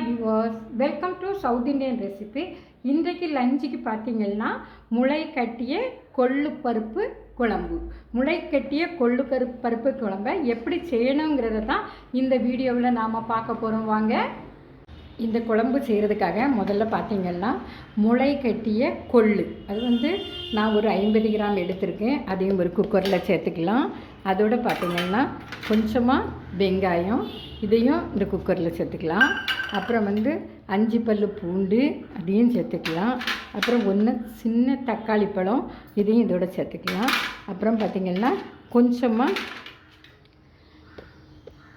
Viewers welcome to South Indian recipe இன்றைக்கு லஞ்சுக்கு பார்த்தீங்கன்னா முளை கட்டிய கொள்ளு பருப்பு குழம்பு. முளை கட்டிய கொள்ளு கரு பருப்பு குழம்பை எப்படி செய்யணுங்கிறத தான் இந்த வீடியோவில் நாம் பார்க்க போகிறோம் வாங்க. இந்த குழம்பு செய்கிறதுக்காக முதல்ல பார்த்தீங்கன்னா முளை கட்டிய கொள்ளு. அது வந்து நான் ஒரு ஐம்பது கிராம் எடுத்திருக்கேன். அதையும் ஒரு குக்கரில் சேர்த்துக்கலாம். அதோடு பார்த்தீங்கன்னா கொஞ்சமாக வெங்காயம் இதையும் இந்த குக்கரில் சேர்த்துக்கலாம். அப்புறம் வந்து அஞ்சு பல் பூண்டு அதையும் சேர்த்துக்கலாம். அப்புறம் ஒன்று சின்ன தக்காளி பழம் இதையும் இதோட சேர்த்துக்கலாம். அப்புறம் பார்த்திங்கன்னா கொஞ்சமாக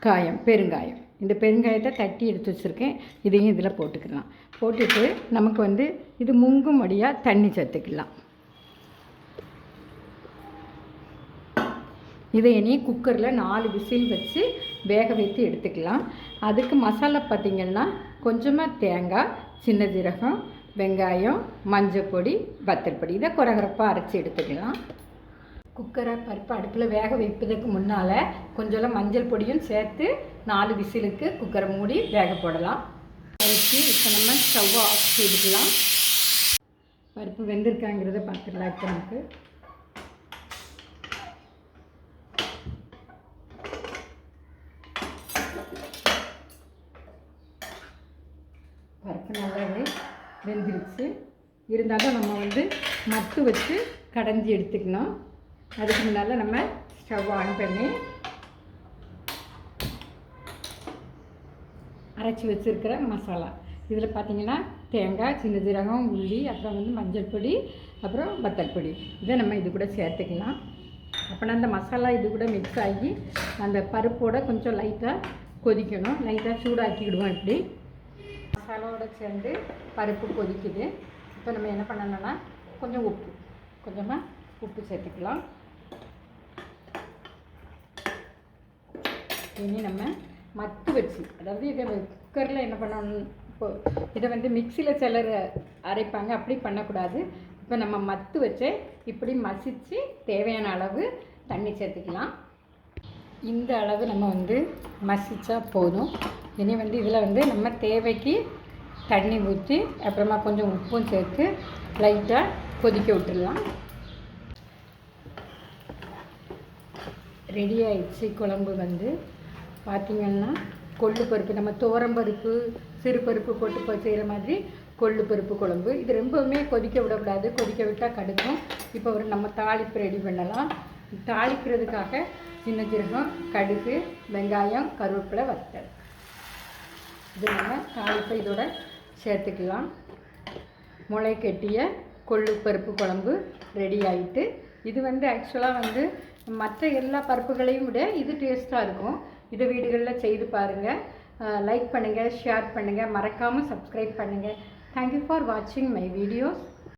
காயம் பெருங்காயம். இந்த பெருங்காயத்தை தட்டி எடுத்து வச்சுருக்கேன். இதையும் இதில் போட்டுக்கலாம். போட்டுட்டு நமக்கு வந்து இது முங்கும்படியாக தண்ணி சேர்த்துக்கலாம். இதை இனி குக்கரில் நாலு விசில் வச்சு வேக வைத்து எடுத்துக்கலாம். அதுக்கு மசாலா பார்த்திங்கன்னா கொஞ்சமாக தேங்காய் சின்ன ஜீரகம் வெங்காயம் மஞ்சள் பொடி வத்தல் பொடி இதை குறகுறப்பாக அரைச்சி எடுத்துக்கலாம். குக்கரை பருப்பு அடுப்பில் வேக வைப்பதற்கு முன்னால் கொஞ்சம் மஞ்சள் பொடியும் சேர்த்து நாலு விசிலுக்கு குக்கரை மூடி வேக போடலாம். அரைச்சி இப்போ நம்ம ஸ்டவ் ஆஃப் செய்துக்கலாம். பருப்பு வெந்திருக்காங்கிறத பார்த்துக்கலாம் இப்போ நமக்கு. பருப்பு நல்லாவே வெந்துருச்சு. இருந்தாலும் நம்ம வந்து மத்து வச்சு கடைஞ்சி எடுத்துக்கணும். அதுக்கு முன்னால் நம்ம ஸ்டவ் ஆன் பண்ணி அரைச்சி வச்சுருக்கிற மசாலா. இதில் பார்த்தீங்கன்னா தேங்காய் சின்ன ஜீரகம் உள்ளி அப்புறம் வந்து மஞ்சள் பொடி அப்புறம் வத்தல் பொடி. இதை நம்ம இது கூட சேர்த்துக்கலாம். அப்போனா அந்த மசாலா இது கூட மிக்ஸ் ஆகி அந்த பருப்போட கொஞ்சம் லைட்டாக கொதிக்கணும். லைட்டாக சூடாக்கிவிடுவோம் இப்படி. மசாலாவோட சேர்ந்து பருப்பு கொதிக்குது. இப்போ நம்ம என்ன பண்ணணும்னா கொஞ்சம் உப்பு. கொஞ்சமாக உப்பு சேர்த்துக்கலாம். இனி நம்ம மத்து வச்சு அதாவது இதை குக்கரில் என்ன பண்ணணும் இப்போ இதை வந்து மிக்சியில் சிலர் அரைப்பாங்க. அப்படி பண்ணக்கூடாது. இப்போ நம்ம மத்து வச்சு இப்படி மசித்து தேவையான அளவு தண்ணி சேர்த்துக்கலாம். இந்த அளவு நம்ம வந்து மசித்தா போதும். இனி வந்து இதில் வந்து நம்ம தேவைக்கு தண்ணி ஊற்றி அப்புறமா கொஞ்சம் உப்பும் சேர்த்து லைட்டாக கொதிக்க விட்டுடலாம். ரெடி ஆயிடுச்சு குழம்பு வந்து. பார்த்திங்கன்னா கொள்ளு பருப்பு நம்ம துவரம்பருப்பு சிறு பருப்பு போட்டு செய்கிற மாதிரி கொள்ளு பருப்பு குழம்பு. இது ரொம்பவுமே கொதிக்க விடக்கூடாது. கொதிக்க விட்டால் கடுக்கும். இப்போ ஒரு நம்ம தாளிப்பு ரெடி பண்ணலாம். தாளிக்கிறதுக்காக சின்ன ஜீரகம் கடுகு வெங்காயம் கருவேப்பிலை வத்தல் இது நம்ம தாளிப்பை இதோட சேர்த்துக்கலாம். முளை கட்டிய கொள்ளு பருப்பு குழம்பு ரெடி ஆகிட்டு இது வந்து ஆக்சுவலாக வந்து மற்ற எல்லா பருப்புகளையும் விட இது டேஸ்ட்டாக இருக்கும். இதை வீடுகளில் செய்து பாருங்கள் லைக் பண்ணுங்கள் ஷேர் பண்ணுங்கள் மறக்காமல் சப்ஸ்கிரைப் பண்ணுங்கள் தேங்க்யூ ஃபார் வாட்சிங் மை வீடியோஸ்